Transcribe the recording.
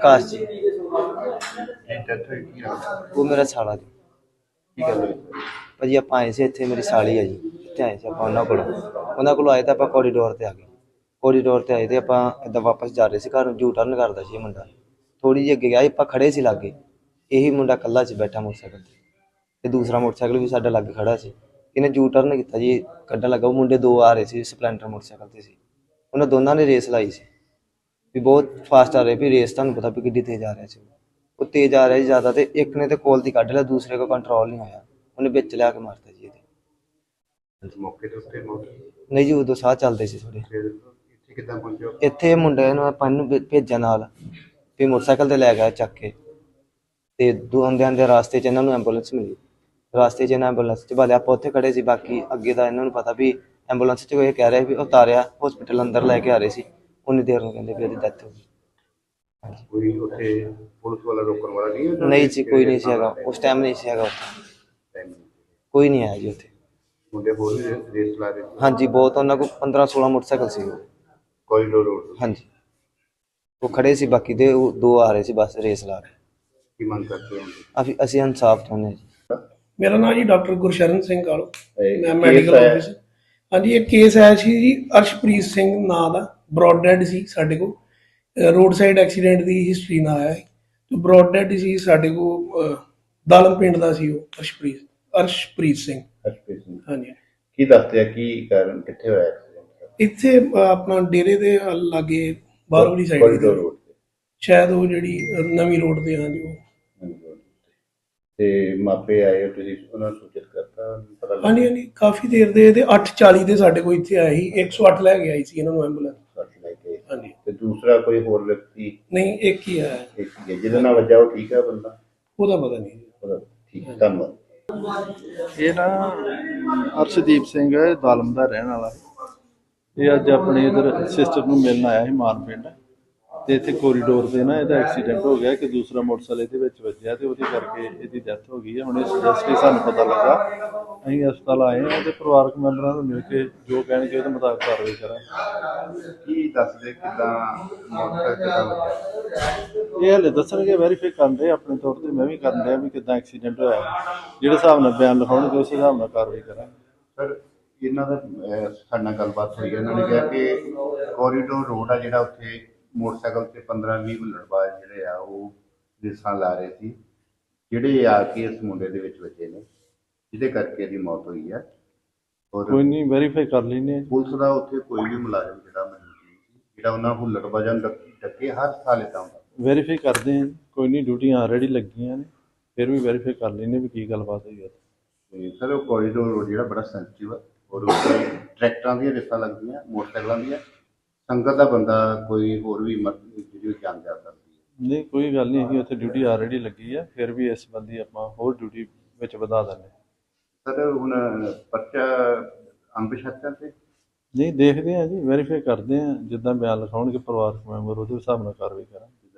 ਆਕਾਸ਼ ਜੀ। ਇਹ ਡੈਥ ਹੋਈ ਕੀ ਨਾਮ ਉਹ ਮੇਰਾ ਸਾਲਾ ਜੀ। ਕੀ ਗੱਲ ਹੋਈ? ਭਾਜੀ ਆਪਾਂ ਆਏ ਸੀ ਇੱਥੇ ਮੇਰੀ ਸਾਲੀ ਆ ਜੀ। ਇੱਥੇ ਆਏ ਸੀ ਆਪਾਂ ਉਹਨਾਂ ਕੋਲ। ਉਹਨਾਂ ਕੋਲ ਆਏ ਤਾਂ ਆਪਾਂ ਕੋਰੀਡੋਰ ਤੇ ਆ ਗਏ। ਕੋਰੀਡੋਰ ਤੇ ਆਏ ਤੇ ਆਪਾਂ ਇੱਦਾਂ ਵਾਪਸ ਜਾ ਰਹੇ ਸੀ ਘਰ ਨੂੰ ਯੂ ਟਰਨ ਕਰਦਾ ਸੀ ਇਹ ਮੁੰਡਾ। ਥੋੜੀ ਜਿਹੀ ਅੱਗੇ ਗਿਆ ਆਪਾਂ ਖੜੇ ਸੀ ਲਾਗੇ। ਇਹੀ ਮੁੰਡਾ ਕੱਲਾ ਸੀ ਬੈਠਾ ਮੋਟਰਸਾਈਕਲ ਤੇ। ਤੇ ਦੂਸਰਾ ਮੋਟਰਸਾਈਕਲ ਵੀ ਸਾਡੇ ਲਾਗੇ ਖੜਾ ਸੀ। ਇਹਨੇ ਯੂ ਟਰਨ ਕੀਤਾ ਜੀ ਕੱਢਣ ਲੱਗਾ। ਉਹ ਮੁੰਡੇ ਦੋ ਆ ਰਹੇ ਸੀ ਸਪਲੈਂਡਰ ਮੋਟਰਸਾਈਕਲ ਤੇ ਸੀ। ਉਹਨਾਂ ਦੋਨਾਂ ਨੇ ਰੇਸ ਲਾਈ ਸੀ। ਵੀ ਬਹੁਤ ਫਾਸਟ ਆ ਰਹੇ ਵੀ ਰੇਸ ਤੁਹਾਨੂੰ ਪਤਾ ਵੀ ਕਿੱਡੀ ਤੇਜ਼ ਆ ਰਿਹਾ ਸੀ। ਉਹ ਤੇਜ਼ ਆ ਰਿਹਾ ਸੀ ਜ਼ਿਆਦਾ ਤੇ ਇੱਕ ਨੇ ਤੇ ਕੋਲ ਦੀ ਕੱਢ ਲਿਆ ਦੂਸਰੇ ਕੋ ਕੰਟਰੋਲ ਨਹੀਂ ਹੋਇਆ। ਉਹਨੇ ਵਿੱਚ ਲਿਆ ਕੇ ਮਾਰਤਾ ਜੀ ਇਹਦੇ। ਮੌਕੇ ਦੇ ਉੱਤੇ ਮੌਤ ਨਹੀਂ ਜੀ ਉਦੋਂ ਸਾਹ ਚੱਲਦੇ ਸੀ ਥੋੜੇ ਫਿਰ ਇੱਥੇ ਕਿੱਦਾਂ ਪਹੁੰਚਿਓ ਇੱਥੇ ਮੁੰਡੇ ਨੂੰ ਆਪਾਂ ਨੂੰ ਭੇ- ਭੇਜਿਆ ਨਾਲ। ਤੇ ਮੋਟਰਸਾਈਕਲ ਤੇ ਲੈ ਗਿਆ ਚੱਕ ਕੇ। ਤੇ ਦੁਆਂਦੇ ਆਂਦੇ ਰਾਸਤੇ 'ਚ ਇਹਨਾਂ ਨੂੰ ਐਂਬੂਲੈਂਸ ਮਿਲੀ। ਰਾਸਤੇ 'ਚ ਇਹਨਾਂ ਐਂਬੂਲੈਂਸ 'ਚ ਬਾਲੇ ਆਪਾਂ ਉੱਥੇ ਖੜੇ ਸੀ ਬਾਕੀ ਅੱਗੇ ਦਾ ਇਹਨਾਂ ਨੂੰ ਪਤਾ ਵੀ ਐਂਬੂਲੈਂਸ 'ਚ ਕੋਈ ਕਹਿ ਰਿਹਾ ਵੀ ਉਤਾਰਿਆ ਹਸਪੀਟਲ ਅੰਦਰ ਲੈ ਕੇ ਆ ਰਹੇ ਸੀ। ਉਨੀ ਦੇਰ ਨੂੰ ਕਹਿੰਦੇ ਵੀ ਇਹਦੀ ਡੈਥ ਹੋ ਗਈ। ਹਾਂਜੀ। ਕੋਈ ਉੱਥੇ ਪੁਲਿਸ ਵਾਲਾ ਰੋਕਣ ਵਾਲਾ ਨਹੀਂ ਹੈ ਨਹੀਂ ਜੀ ਕੋਈ ਨਹੀਂ ਸੀ ਹੈਗਾ। ਉਸ ਟਾਈਮ ਨਹੀਂ ਸੀ ਹੈਗਾ ਉੱਥੇ। ਕੋਈ ਨਹੀਂ ਆਇਆ ਜੀ ਉੱਥੇ। ਮੁੰਡੇ ਹੋਰ ਵੀ ਰੇਸ- ਲਾ ਰਹੇ ਸੀ? ਹਾਂਜੀ ਬਹੁਤ ਉਹਨਾਂ ਕੋਲ 15 16 ਮੋਟਰਸਾਈਕਲ ਸੀ ਕੋਰੀਡੋਰ ਰੋਡ ਹਾਂਜੀ। ਉਹ ਖੜੇ ਸੀ ਬਾਕੀ ਦੇ ਉਹ ਦੋ ਆ ਰਹੇ ਸੀ ਬਸ ਰੇਸ ਲਾ ਕੇ। ਕੀ ਮੰਗ ਕਰਦੇ ਹੋ? ਅਸੀਂ ਅਸੀਂ ਇਨਸਾਫ ਚਾਹੁੰਦੇ ਹਾਂ ਜੀ। ਮੇਰਾ ਨਾਮ ਜੀ ਡਾਕਟਰ ਗੁਰਸ਼ਰਨ ਸਿੰਘ ਕਾਲੋ ਇਹ ਮੈਂ case ਮੈਡੀਕਲ ਆਇਆ। ਆਫਿਸ ਹਾਂਜੀ ਇਹ ਕੇਸ ਆਇਆ ਸੀ ਜੀ ਅਰਸ਼ਪ੍ਰੀਤ ਸਿੰਘ ਨਾਂ ਦਾ। ਬ੍ਰੌਡ ਡੈਡ ਸੀ ਸਾਡੇ ਕੋਲ ਰੋਡ ਸਾਈਡ ਐਕਸੀਡੈਂਟ ਦੀ ਹਿਸਟਰੀ ਨਾਲ ਆਇਆ ਤੇ ਬ੍ਰੌਡ ਡੈਡ ਸੀ ਸਾਡੇ ਕੋਲ ਦਾਲਮ ਪਿੰਡ ਦਾ ਸੀ ਉਹ ਅਰਸ਼ਪ੍ਰੀਤ ਅਰਸ਼ਪ੍ਰੀਤ ਸਿੰਘ। ਹਰਪ੍ਰੀਤ ਸਿੰਘ। ਹਾਂਜੀ। ਕੀ ਦੱਸਦੇ ਆ ਕੀ ਕਾਰਨ ਕਿੱਥੇ ਹੋਇਆ ਐਕਸੀਡੈਂਟ ਇੱਥੇ ਆਪਣਾ ਡੇਰੇ ਦੇ ਲਾਗੇ ਬਾਹਰਲੀ ਸਾਈਡ ਤੇ। ਸ਼ਾਇਦ ਉਹ ਜਿਹੜੀ ਨਵੀਂ ਰੋਡ ਤੇ ਹਾਂਜੀ ਉਹ। ਤੇ। ਤੇ ਮਾਪੇ ਆਏ ਤੁਸੀਂ ਉਹਨਾਂ ਨੂੰ ਸੂਚਿਤ ਕਰਤਾ ਪਤਾ ਲੱਗਾ? ਹਾਂਜੀ ਹਾਂਜੀ ਕਾਫੀ ਦੇਰ ਦੇ ਇਹਦੇ 8:40 ਦੇ ਸਾਡੇ ਕੋਲ ਇੱਥੇ ਆਏ ਸੀ 108 ਲੈ ਕੇ ਆਈ ਸੀ ਇਹਨਾਂ ਨੂੰ ਐਂਬੂਲੈਂਸ ਕੇ ਤੇ ਦੂਸਰਾ ਕੋਈ ਹੋਰ ਵਿਅਕਤੀ? ਨਹੀਂ ਇੱਕ ਹੀ ਆਇਆ ਇੱਕ ਹੀ ਹੈ, ਜਿਹਦੇ ਨਾਲ ਵੱਜਾ ਉਹ ਠੀਕ ਹੈ ਬੰਦਾ? ਉਹਦਾ ਪਤਾ ਨਹੀਂ। ਉਹਦਾ ਠੀਕ ਹੈ, ਧੰਨਵਾਦ। ਇਹ ਨਾ ਅਰਸ਼ਦੀਪ ਸਿੰਘ ਹੈ ਦਾਲਮ ਦਾ ਰਹਿਣ ਵਾਲਾ। ਇਹ ਅੱਜ ਆਪਣੇ ਇਧਰ ਸਿਸਟਰ ਨੂੰ ਮਿਲਣ ਆਇਆ ਸੀ ਮਾਨ ਪਿੰਡ। ਤੇ ਇੱਥੇ ਕੋਰੀਡੋਰ ਤੇ ਨਾ ਇਹਦਾ ਐਕਸੀਡੈਂਟ ਹੋ ਗਿਆ ਕਿ ਦੂਸਰਾ ਮੋਟਰਸਾਈਕਲ ਇਹਦੇ ਵਿੱਚ ਵੱਜਿਆ ਤੇ ਉਹਦੇ ਕਰਕੇ ਇਹਦੀ ਡੈਥ ਹੋ ਗਈ ਹੈ। ਹੁਣ ਇਸ ਜਸਟ ਸਾਨੂੰ ਪਤਾ ਲੱਗਾ। ਅਸੀਂ ਹਸਪਤਾਲ ਆਏ ਹਾਂ ਤੇ ਪਰਿਵਾਰਕ ਮੈਂਬਰਾਂ ਨੂੰ ਮਿਲ ਕੇ ਜੋ ਕਹਿਣਗੇ ਉਹਦੇ ਮੁਤਾਬਕ ਕਾਰਵਾਈ ਕਰਾਂਗੇ। ਕੀ ਦੱਸਦੇ ਕਿਦਾਂ ਮੋਟਰ ਕਿਦਾਂ ਵੱਜਾ ਇਹ ਹਲੇ ਦੱਸਣਗੇ ਵੈਰੀਫਾਈ ਕਰਨ ਦੇ ਆਪਣੇ ਤੌਰ ਤੇ। ਮੈਂ ਵੀ ਕਰਨ ਰਿਹਾ ਵੀ ਕਿਦਾਂ ਐਕਸੀਡੈਂਟ ਹੋਇਆ। ਜਿਹੜੇ ਹਿਸਾਬ ਨਾਲ ਬਿਆਨ ਲਿਖਾਉਣਗੇ ਉਸ ਹਿਸਾਬ ਨਾਲ ਕਾਰਵਾਈ ਕਰਾਂਗੇ। ਸਰ ਇਹਨਾਂ ਦਾ ਸਾਡੇ ਨਾਲ ਗੱਲਬਾਤ ਹੋਈ ਹੈ। ਇਹਨਾਂ ਨੇ ਕਿਹਾ ਕਿ ਕੋਰੀਡੋਰ ਰੋਡ ਆ ਜਿਹੜਾ ਉੱਥੇ ਮੋਟਰਸਾਈਕਲ ਤੇ 15 20 ਹੁੱਲੜਬਾਜ਼ ਜਿਹੜੇ ਆ ਉਹ ਰੇਸਾਂ ਲਾ ਰਹੇ ਸੀ। ਜਿਹੜੇ ਆ ਕੇ ਇਸ ਮੁੰਡੇ ਦੇ ਵਿੱਚ ਵੱਜੇ ਨੇ ਜਿਹਦੇ ਕਰਕੇ ਇਹਦੀ ਮੌਤ ਹੋਈ ਹੈ ਔਰ ਕੋਈ ਨਹੀਂ ਵੈਰੀਫਾਈ ਕਰ ਹਾਂ ਪੁਲਿਸ ਦਾ ਉੱਥੇ ਕੋਈ ਵੀ ਮੁਲਾਜ਼ਮ ਜਿਹੜਾ ਮੌਜੂਦ ਨਹੀਂ ਸੀ ਜਿਹੜਾ ਉਹਨਾਂ ਨੂੰ ਡੱਕ- ਡੱਕੇ ਹਰ ਸਾਲ ਇਦਾਂ ਹੁੰਦਾ। ਵੈਰੀਫਾਈ ਕਰਦੇ ਹਾਂ ਜੀ। ਕੋਈ ਨਹੀਂ ਡਿਊਟੀਆਂ ਆਲਰੇਡੀ ਲੱਗੀਆਂ ਨੇ ਫਿਰ ਵੀ ਵੈਰੀਫਾਈ ਕਰ ਲੈਂਦੇ ਵੀ ਕੀ ਗੱਲਬਾਤ ਹੋਈ ਹੈ ਤੇ ਸਰ ਉਹ ਕੋਰੀਡੋਰ ਰੋਡ ਜਿਹੜਾ ਬੜਾ ਸੈਂਸਿਟਿਵ ਆ ਔਰ ਟਰੈਕਟਰਾਂ ਦੀਆਂ ਰੇਸਾਂ ਲੱਗਦੀਆਂ ਮੋਟਰਸਾਈਕਲਾਂ ਦੀਆਂ। ਸੰਗਤ ਦਾ ਬੰਦਾ ਕੋਈ ਹੋਰ ਵੀ ਮਰ- ਜਿਹੜੀ ਜਾਨ ਜਾ ਸਕਦੀ ਹੈ। ਨਹੀਂ ਕੋਈ ਗੱਲ ਨਹੀਂ ਹੈਗੀ ਉੱਥੇ ਡਿਊਟੀ ਆਲਰੇਡੀ ਲੱਗੀ ਆ ਫਿਰ ਵੀ ਇਸ ਸੰਬੰਧੀ ਆਪਾਂ ਹੋਰ ਡਿਊਟੀ ਵਿੱਚ ਵਧਾ ਦਿੰਦੇ ਹਾਂ। ਸਰ ਹੁਣ ਪਰਚਾ ਅੰਬਸ਼ਤਨ ਤੇ? ਨਹੀਂ ਦੇਖਦੇ ਹਾਂ ਜੀ ਵੈਰੀਫਾਈ ਕਰਦੇ ਹਾਂ। ਜਿੱਦਾਂ ਬਿਆਨ ਲਿਖਾਉਣਗੇ ਪਰਿਵਾਰਕ ਮੈਂਬਰ ਉਹਦੇ ਹਿਸਾਬ ਨਾਲ ਕਾਰਵਾਈ ਕਰਾਂਗੇ।